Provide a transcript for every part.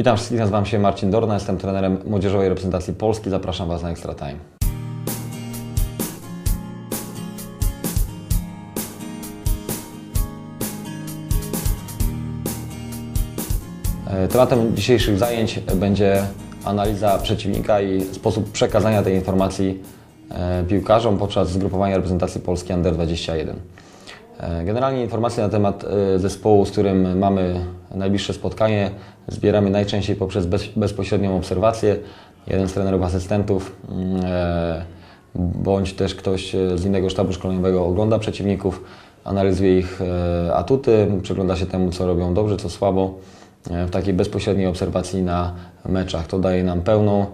Witam wszystkich, nazywam się Marcin Dorna, jestem trenerem młodzieżowej reprezentacji Polski. Zapraszam Was na Extra Time. E, Tematem dzisiejszych zajęć będzie analiza przeciwnika i sposób przekazania tej informacji e, piłkarzom podczas zgrupowania reprezentacji Polski Under 21. E, Generalnie informacje na temat e, zespołu, z którym mamy najbliższe spotkanie, zbieramy najczęściej poprzez bez, bezpośrednią obserwację. Jeden z trenerów asystentów, mm, e, bądź też ktoś z innego sztabu szkoleniowego ogląda przeciwników, analizuje ich atuty, przygląda się temu, co robią dobrze, co słabo w takiej bezpośredniej obserwacji na meczach. To daje nam pełną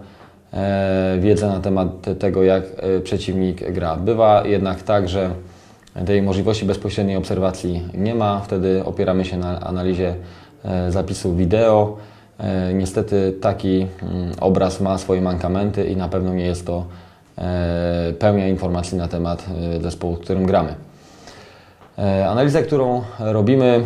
wiedzę na temat tego, jak przeciwnik gra. Bywa jednak tak, że tej możliwości bezpośredniej obserwacji nie ma. Wtedy opieramy się na analizie e, zapisów wideo. E, Niestety taki mm, obraz ma swoje mankamenty i na pewno nie jest to e, pełnia informacji na temat zespołu, w którym gramy. Analizę, którą robimy,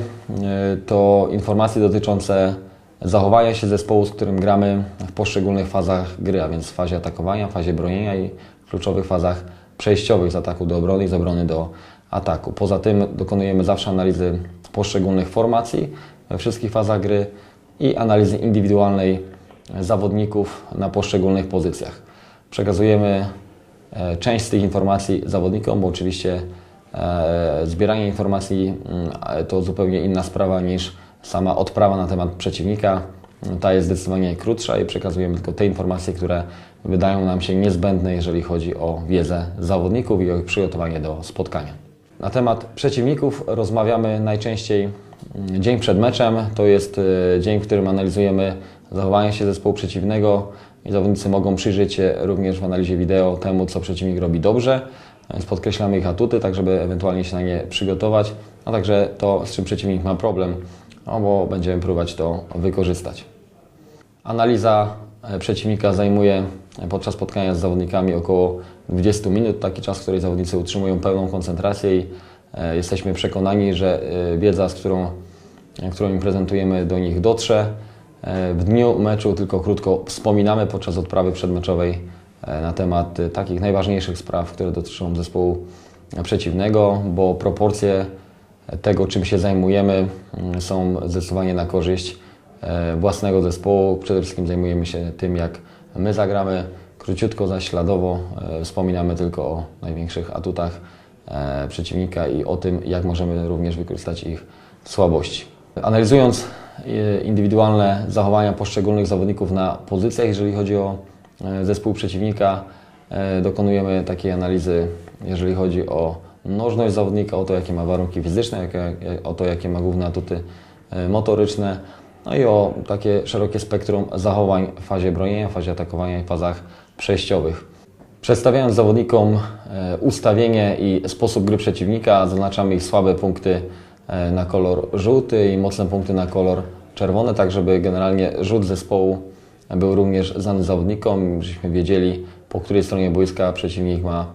to informacje dotyczące zachowania się zespołu, z którym gramy w poszczególnych fazach gry, a więc w fazie atakowania, fazie bronienia i w kluczowych fazach przejściowych z ataku do obrony i z obrony do ataku. Poza tym dokonujemy zawsze analizy poszczególnych formacji we wszystkich fazach gry i analizy indywidualnej zawodników na poszczególnych pozycjach. Przekazujemy e, część z tych informacji zawodnikom, bo oczywiście e, zbieranie informacji mm, to zupełnie inna sprawa niż sama odprawa na temat przeciwnika. Ta jest zdecydowanie krótsza i przekazujemy tylko te informacje, które wydają nam się niezbędne, jeżeli chodzi o wiedzę zawodników i o ich przygotowanie do spotkania. Na temat przeciwników rozmawiamy najczęściej mm, dzień przed meczem. To jest e, dzień, w którym analizujemy zachowanie się zespołu przeciwnego i zawodnicy mogą przyjrzeć się również w analizie wideo temu, co przeciwnik robi dobrze. Więc podkreślamy ich atuty, tak żeby ewentualnie się na nie przygotować, a także to, z czym przeciwnik ma problem, no bo będziemy próbować to wykorzystać. Analiza e, przeciwnika zajmuje podczas spotkania z zawodnikami około 20 minut, taki czas, w której zawodnicy utrzymują pełną koncentrację i e, jesteśmy przekonani, że e, wiedza, z którą, e, którą im prezentujemy, do nich dotrze. W dniu meczu tylko krótko wspominamy podczas odprawy przedmeczowej na temat takich najważniejszych spraw, które dotyczą zespołu przeciwnego, bo proporcje tego, czym się zajmujemy, mm, są zdecydowanie na korzyść własnego zespołu. Przede wszystkim zajmujemy się tym, jak my zagramy. Króciutko, zaś śladowo e, wspominamy tylko o największych atutach e, przeciwnika i o tym, jak możemy również wykorzystać ich słabości. Analizując e, indywidualne zachowania poszczególnych zawodników na pozycjach, jeżeli chodzi o zespół przeciwnika, dokonujemy takiej analizy, jeżeli chodzi o nożność zawodnika, o to, jakie ma warunki fizyczne, o to, jakie ma główne atuty motoryczne, no i o takie szerokie spektrum zachowań w fazie bronienia, w fazie atakowania i fazach przejściowych. Przedstawiając zawodnikom e, ustawienie i sposób gry przeciwnika, zaznaczamy ich słabe punkty e, na kolor żółty i mocne punkty na kolor czerwony, tak żeby generalnie rzut zespołu był również znany zawodnikom, żebyśmy wiedzieli, po której stronie boiska przeciwnik ma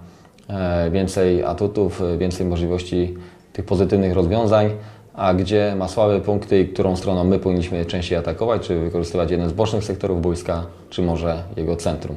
e, więcej atutów, więcej możliwości tych pozytywnych rozwiązań, a gdzie ma słabe punkty i którą stroną my powinniśmy częściej atakować, czy wykorzystywać jeden z bocznych sektorów boiska, czy może jego centrum.